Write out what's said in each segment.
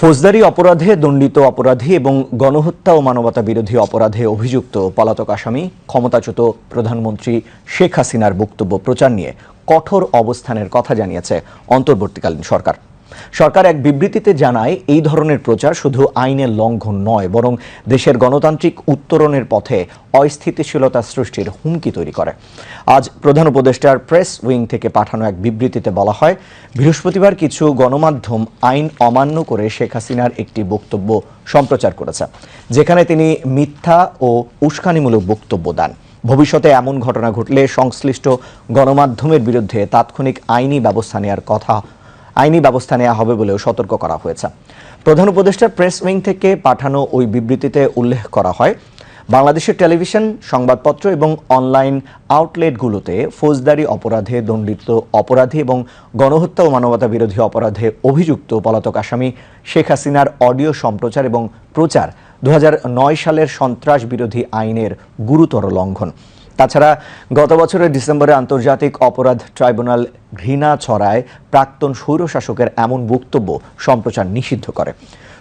ফৌজদারি অপরাধে, দণ্ডিত অপরাধী এবং গণহত্যা ও মানবতা বিরোধী অপরাধে অভিযুক্ত পলাতক আসামি, ক্ষমতাচ্যুত প্রধানমন্ত্রী শেখ হাসিনার বক্তব্য প্রচার নিয়ে কঠোর অবস্থানের কথা জানিয়েছে অন্তর্বর্তীকালীন সরকার। সরকার এক বিবৃতিতে জানায়, এই ধরনের প্রচার শুধু আইনের লঙ্ঘন নয়, বরং দেশের গণতান্ত্রিক উত্তরণের পথে অস্থিতিশীলতা সৃষ্টির হুমকি তৈরি করে। আজ প্রধান উপদেষ্টার প্রেস উইং থেকে পাঠানো এক বিবৃতিতে বলা হয়, বৃহস্পতিবার কিছু গণমাধ্যম আইন অমান্য করে শেখ হাসিনার একটি বক্তব্য সম্প্রচার করেছে, যেখানে তিনি মিথ্যা ও উস্কানিমূলক বক্তব্য দেন। ভবিষ্যতে এমন ঘটনা ঘটলে সংশ্লিষ্ট গণমাধ্যমের বিরুদ্ধে তাৎক্ষণিক আইনি ব্যবস্থা নেওয়ার কথা আইনি ব্যবস্থা নেওয়া হবে বলেও সতর্ক করা হয়েছে। প্রধান উপদেষ্টার প্রেস উইং থেকে পাঠানো ওই বিবৃতিতে উল্লেখ করা হয়, বাংলাদেশের টেলিভিশন, সংবাদপত্র এবং অনলাইন আউটলেটগুলোতে ফৌজদারি অপরাধে দণ্ডিত অপরাধী এবং গণহত্যা ও মানবতা বিরোধী অপরাধে অভিযুক্ত পলাতক আসামি শেখ হাসিনার অডিও সম্প্রচার এবং প্রচার দু হাজার নয় সালের সন্ত্রাস বিরোধী আইনের গুরুতর লঙ্ঘন। তাছাড়া গত বছরের ডিসেম্বরে আন্তর্জাতিক অপরাধ ট্রাইব্যুনাল ঘৃণা ছড়ায় প্রাক্তন স্বৈরশাসকের এমন বক্তব্য সম্প্রচার নিষিদ্ধ করে।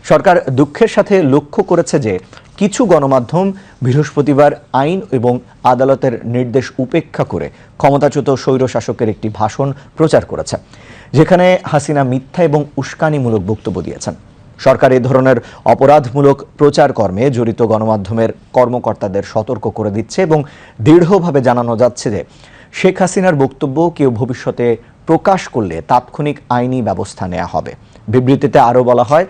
সরকার দুঃখের সাথে লক্ষ্য করেছে যে কিছু গণমাধ্যম বৃহস্পতিবার আইন এবং আদালতের নির্দেশ উপেক্ষা করে ক্ষমতাচ্যুত স্বৈরশাসকের একটি ভাষণ প্রচার করেছে, যেখানে হাসিনা মিথ্যা এবং উস্কানিমূলক বক্তব্য দিয়েছেন। সরকার এ ধরনের অপরাধমূলক প্রচার কর্মে জড়িত গণমাধ্যমের কর্মকর্তাদের সতর্ক করে দিচ্ছে এবং দৃঢ়ভাবে জানানো যাচ্ছে যে শেখ হাসিনার বক্তব্য কেউ ভবিষ্যতে প্রকাশ করলে তাৎক্ষণিক আইনি ব্যবস্থা নেওয়া হবে। বিবৃতিতে আরও বলা হয়,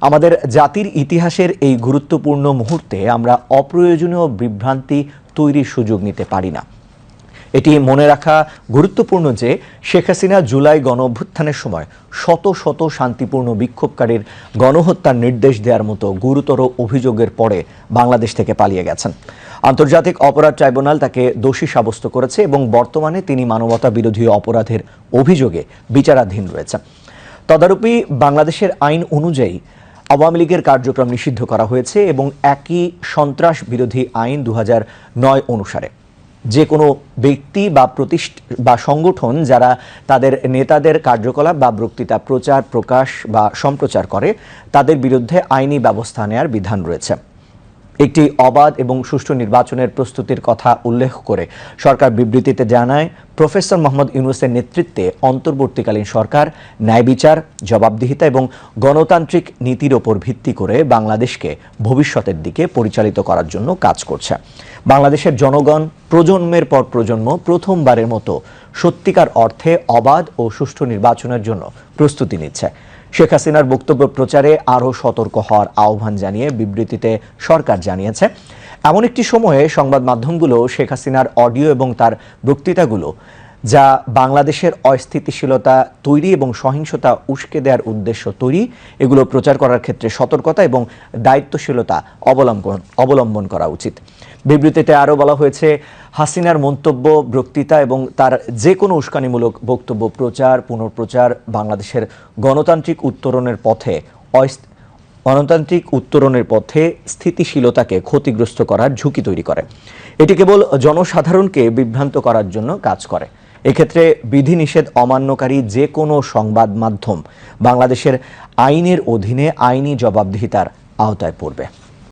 আমাদের জাতির ইতিহাসের এই গুরুত্বপূর্ণ মুহূর্তে আমরা অপ্রয়োজনীয় বিভ্রান্তি তৈরির সুযোগ নিতে পারি না। এটি মনে রাখা গুরুত্বপূর্ণ যে শেখ হাসিনা জুলাই গণ অভ্যুত্থানের সময় শত শত শান্তিপূর্ণ বিক্ষোভকারীর গণহত্যার নির্দেশ দেওয়ার মতো গুরুতর অভিযোগের পরে বাংলাদেশ থেকে পালিয়ে গেছেন। আন্তর্জাতিক অপরাধ ট্রাইব্যুনাল তাকে দোষী সাব্যস্ত করেছে এবং বর্তমানে তিনি মানবতা বিরোধী অপরাধের অভিযোগে বিচারাধীন রয়েছেন। তদারূপী বাংলাদেশের আইন অনুযায়ী আওয়ামী লীগের কার্যক্রম নিষিদ্ধ করা হয়েছে এবং একই সন্ত্রাস বিরোধী আইন দু অনুসারে। যে কোনো ব্যক্তি বা প্রতিষ্ঠা, বা সংগঠন যারা তাদের নেতাদের কার্যকলাপ বা বক্তৃতা, প্রচার, প্রকাশ বা সম্প্রচার করে, তাদের বিরুদ্ধে আইনি ব্যবস্থা নেওয়ার বিধান রয়েছে। একটি অবাধ এবং সুষ্ঠু নির্বাচনের প্রস্তুতির কথা উল্লেখ করে সরকার বিবৃতিতে জানায়, প্রফেসর মোহাম্মদ ইউনুসের নেতৃত্বে অন্তর্বর্তীকালীন সরকার, ন্যায় বিচার, জবাবদিহিতা এবং গণতান্ত্রিক নীতির ওপর ভিত্তি করে বাংলাদেশকে ভবিষ্যতের দিকে পরিচালিত করার জন্য কাজ করছে। বাংলাদেশের জনগণ প্রজন্মের পর প্রজন্ম প্রথমবারের মতো সত্যিকার অর্থে অবাধ ও সুষ্ঠু নির্বাচনের জন্য প্রস্তুতি নিচ্ছে। শেখ হাসিনার বক্তব্য প্রচারে আরও সতর্ক হওয়ার আহ্বান জানিয়ে বিবৃতিতে সরকার জানিয়েছে। এমন একটি সময়ে সংবাদ মাধ্যমগুলো শেখ হাসিনার অডিও এবং তার বক্তৃতাগুলো যা বাংলাদেশের অস্থিতিশীলতা তৈরি এবং সহিংসতা উস্কে দেওয়ার উদ্দেশ্য তৈরি। এগুলো প্রচার করার ক্ষেত্রে সতর্কতা এবং দায়িত্বশীলতা অবলম্বন অবলম্বন করা উচিত। বিবৃতিতে আরও বলা হয়েছে, হাসিনার মন্তব্য, বক্তৃতা এবং তার যে কোনো উস্কানিমূলক বক্তব্য প্রচার, পুনঃপ্রচার বাংলাদেশের গণতান্ত্রিক উত্তরণের পথে গণতান্ত্রিক উত্তরণের পথে স্থিতিশীলতাকে ক্ষতিগ্রস্ত করার ঝুঁকি তৈরি করে। এটি কেবল জনসাধারণকে বিভ্রান্ত করার জন্য কাজ করে। এক্ষেত্রে বিধিনিষেধ অমান্যকারী যে কোনো সংবাদ মাধ্যম বাংলাদেশের আইনের অধীনে আইনি জবাবদিহিতার আওতায় পড়বে।